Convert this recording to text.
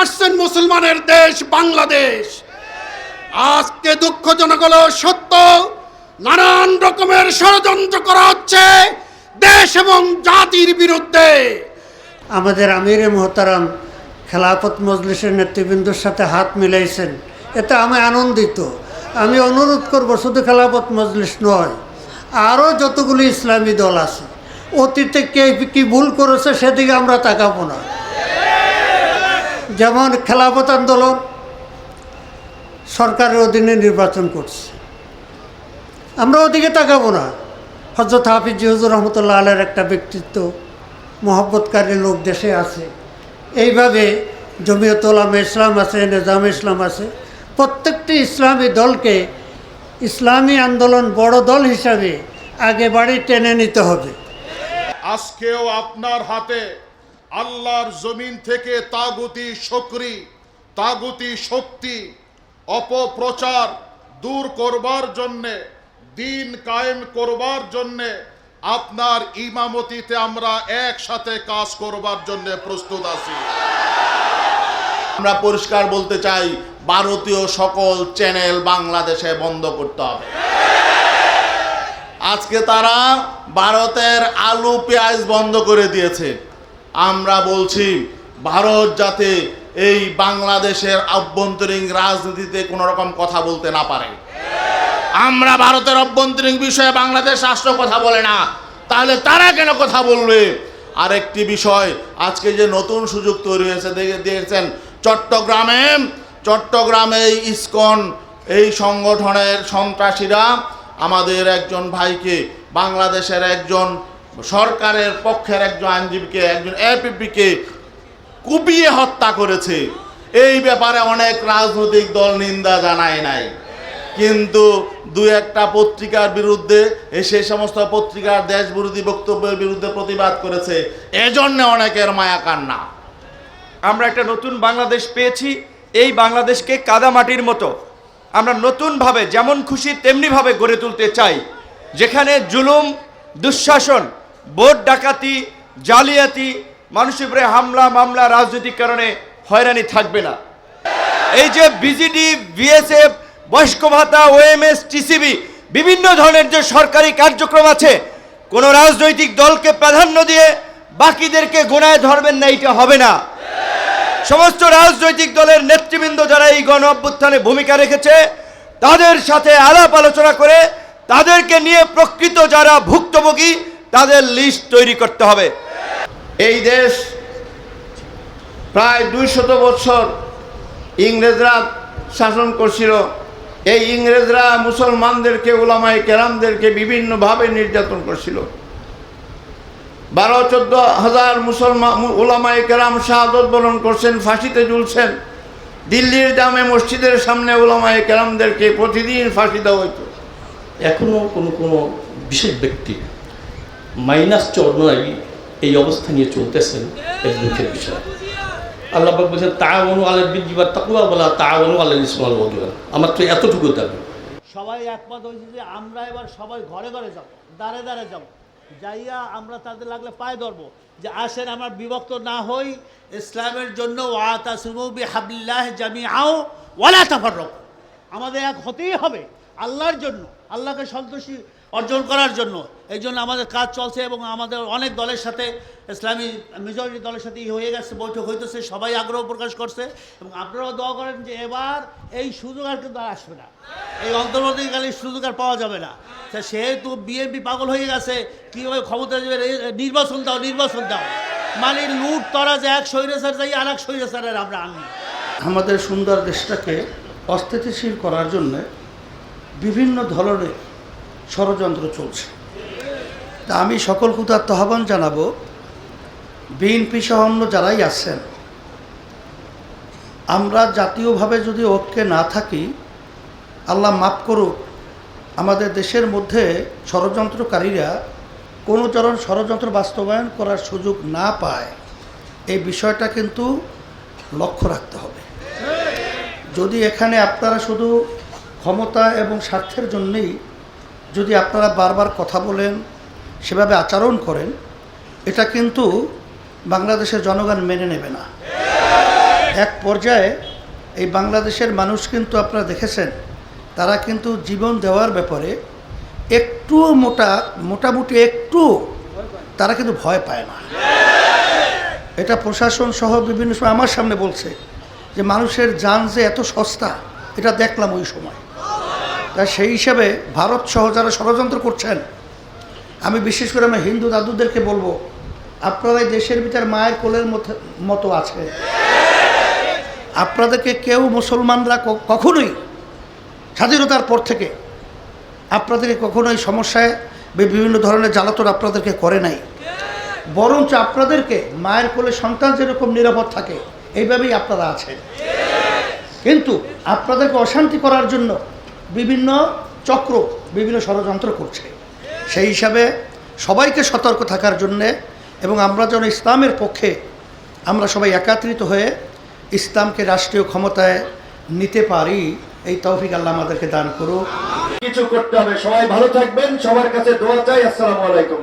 Percent মুসলমানের দেশ বাংলাদেশ। আজকে দুঃখজনক হলো, সত্য, নানান রকমের ষড়যন্ত্র করা হচ্ছে দেশ এবং জাতির বিরুদ্ধে। আমাদের আমিরে মোহতারাম খেলাফত মজলিসের নেতৃবৃন্দর সাথে হাত মিলাইছেন। এতে আমি আনন্দিত। আমি অনুরোধ করব, শুধু খেলাফত মজলিস নয়, আরও যতগুলি ইসলামী দল আছে, অতীতে কে কী ভুল করেছে সেদিকে আমরা তাকাবো না। যেমন খেলাফত আন্দোলন সরকারের অধীনে নির্বাচন করছে। আমরা ওদিকে তাকাবো না। হজরত হাফিজ হুজুর রহমতুল্লাহ আলের একটা ব্যক্তিত্ব, মহব্বতকারী লোক দেশে আছে। এইভাবে জমিয়ত ওলামা ইসলাম আছে, নিজাম ইসলাম আছে। প্রত্যেকটি ইসলামী দলকে ইসলামী আন্দোলন বড় দল হিসাবে আগে বাড়ি টেনে নিতে হবে। আজকেও আপনার হাতে আল্লাহর জমিন থেকে তাগুতি শক্রি তাগুতি শক্তি, অপপ্রচার দূর করবার জন্যে, দিন কায়েম করবার জন্যে, আপনার ইমামতিতে আমরা একসাথে কাজ করবার জন্য প্রস্তুত আছি। আমরা পরিষ্কার বলতে চাই, ভারতীয় সকল চ্যানেল বাংলাদেশে বন্ধ করতে হবে। আজকে তারা ভারতের আলু, পেঁয়াজ বন্ধ করে দিয়েছে। আমরা বলছি, ভারত যাতে এই বাংলাদেশের আভ্যন্তরীণ রাজনীতিতে কোনো রকম কথা বলতে না পারে। আমরা ভারতের অভ্যন্তরীণ বিষয়ে বাংলাদেশ রাষ্ট্র কথা বলে না। তাহলে তারা কেন কথা বলবে? আরেকটি বিষয়, আজকে যে নতুন সুযোগ তৈরি হয়েছে, দেখে দিয়েছেন চট্টগ্রামে চট্টগ্রামে ইসকন, এই সংগঠনের সন্ত্রাসীরা আমাদের একজন ভাইকে, বাংলাদেশের একজন সরকারের পক্ষের একজন আইনজীবীকে, একজন এপিপিকে কুপিয়ে হত্যা করেছে। এই ব্যাপারে অনেক রাজনৈতিক দল নিন্দা জানায় নাই। কিন্তু দু একটা পত্রিকার বিরুদ্ধে সেই সমস্ত পত্রিকার দেশ বিরোধী বক্তব্যের বিরুদ্ধে প্রতিবাদ করেছে। এজন্য অনেকের মায়া কান্না। আমরা একটা নতুন বাংলাদেশ পেয়েছি, এই বাংলাদেশকে কাদামাটির মতো। আমরা নতুনভাবে, যেমন খুশি, তেমনিভাবে গড়ে তুলতে চাই। যেখানে জুলুম, দুঃশাসন ভোট ডাকাতি, জালিয়াতি, মানুষের উপরে হামলা, মামলা, রাজনৈতিক কারণে হয়রানি থাকবে না। এই যে বিজিডি বিএসএফ বয়স্ক ভাতা ওএমএস টিসিবি বিভিন্ন ধরনের যে সরকারি কার্যক্রম আছে, কোনো রাজনৈতিক দলকে প্রাধান্য দিয়ে বাকিদেরকে গোনায় ধরবেন না এটা হবে না। সমস্ত রাজনৈতিক দলের নেতৃবৃন্দ যারা এই গণ অভ্যুত্থানে ভূমিকা রেখেছে, তাদের সাথে আলাপ আলোচনা করে তাদেরকে নিয়ে প্রকৃত যারা ভুক্তভোগী তাদের লিস্ট তৈরি করতে হবে। এই দেশ প্রায় দুইশত বছর ইংরেজরা শাসন করছিল। এই ইংরেজরা মুসলমানদেরকে ওলামাই কেরামদেরকে বিভিন্নভাবে নির্যাতন করছিল। বারো চোদ্দ হাজার মুসলমান ওলামাই কেরাম শাহাদত বরণ করছেন, ফাঁসিতে ঝুলছেন। দিল্লির জামে মসজিদের সামনে ওলামাই কেরামদেরকে প্রতিদিন ফাঁসি দেওয়া হইতো। এখনও কোনো কোনো বিশেষ ব্যক্তি মাইনাস চরণাই এই অবস্থা নিয়ে চলতেছেন এর দুঃখের বিষয়। আল্লাহ বলছেন তাওয়ানু আলাল বিররি ওয়াত তাকওয়া বলা তাওয়ানু আলাল ইসমি ওয়াল উদওয়ান আমার তো এতটুকু দাবি। সবাই একমত হয়েছে যে আমরা এবার সবাই ঘরে ঘরে যাব দাঁড়ে দাঁড়ে যাব। যাইয়া আমরা তাদের লাগলে পায়ে ধরবো যে, আসেন আমরা বিভক্ত না হই, ইসলামের জন্য জামি ওয়ালা আমাদের এক হতেই হবে আল্লাহর জন্য, আল্লাহকে সন্তোষী অর্জন করার জন্য। এই জন্য আমাদের কাজ চলছে এবং আমাদের অনেক দলের সাথে, ইসলামী মেজরিটি দলের সাথে হয়ে গেছে, বৈঠক হইতেছে, সবাই আগ্রহ প্রকাশ করছে এবং আপনারাও দোয়া করেন যে এবার এই সুযোগ আর কিন্তু আসবে না। এই অন্তর্বর্তীকালীন সুযোগ আর পাওয়া যাবে না। সেহেতু বিএনপি পাগল হয়ে গেছে, কীভাবে ক্ষমতা দেবে নির্বাচন দাও নির্বাচন দাও। মানে লুট তরা যে এক স্বৈরাচার যাই আর এক স্বৈরাচারের আমরা আনি আমাদের সুন্দর দেশটাকে অস্থিতিশীল করার জন্য বিভিন্ন ধরনের ষড়যন্ত্র চলছে। তা আমি সকল কুতার আহ্বান জানাব, বিএনপি সহ অন্য যারাই আছেন। আমরা জাতীয়ভাবে যদি ঐক্যে না থাকি, আল্লাহ মাফ করুক, আমাদের দেশের মধ্যে ষড়যন্ত্রকারীরা কোনো ধরনের ষড়যন্ত্র বাস্তবায়ন করার সুযোগ না পায়, এই বিষয়টা কিন্তু লক্ষ্য রাখতে হবে। যদি এখানে আপনারা শুধু ক্ষমতা এবং স্বার্থের জন্যেই যদি আপনারা বারবার কথা বলেন, সেভাবে আচরণ করেন, এটা কিন্তু বাংলাদেশের জনগণ মেনে নেবে না। এক পর্যায়ে এই বাংলাদেশের মানুষ কিন্তু আপনারা দেখেছেন, তারা কিন্তু জীবন দেওয়ার ব্যাপারে একটুও মোটা, মোটামুটি একটু তারা কিন্তু ভয় পায় না। এটা প্রশাসন সহ বিভিন্ন সময় আমার সামনে বলছে যে, মানুষের যান যে এত সস্তা, এটা দেখলাম ওই সময়। তা সেই হিসাবে ভারত সহ যারা ষড়যন্ত্র করছেন, আমি বিশেষ করে আমার হিন্দু দাদুদেরকে বলব, আপনারা দেশের ভিতর মায়ের কোলের মতো আছে। আপনাদেরকে কেউ মুসলমানরা কখনোই স্বাধীনতার পর থেকে আপনাদেরকে কখনোই সমস্যায় বিভিন্ন ধরনের জ্বালাতন আপনাদেরকে করে নাই। বরঞ্চ আপনাদেরকে মায়ের কোলে সন্তান যেরকম নিরাপদ থাকে, এইভাবেই আপনারা আছেন। কিন্তু আপনাদেরকে অশান্তি করার জন্য বিভিন্ন চক্র, বিভিন্ন ষড়যন্ত্র করছে। সেই হিসাবে সবাইকে সতর্ক থাকার জন্যে এবং আমরা যেন ইসলামের পক্ষে আমরা সবাই একাত্রিত হয়ে ইসলামকে রাষ্ট্রীয় ক্ষমতায় নিতে পারি, এই তৌফিক আল্লাহ আমাদেরকে দান করুক। কিছু করতে হবে। সবাই ভালো থাকবেন। সবার কাছে দোয়া চাই। আসসালামু আলাইকুম।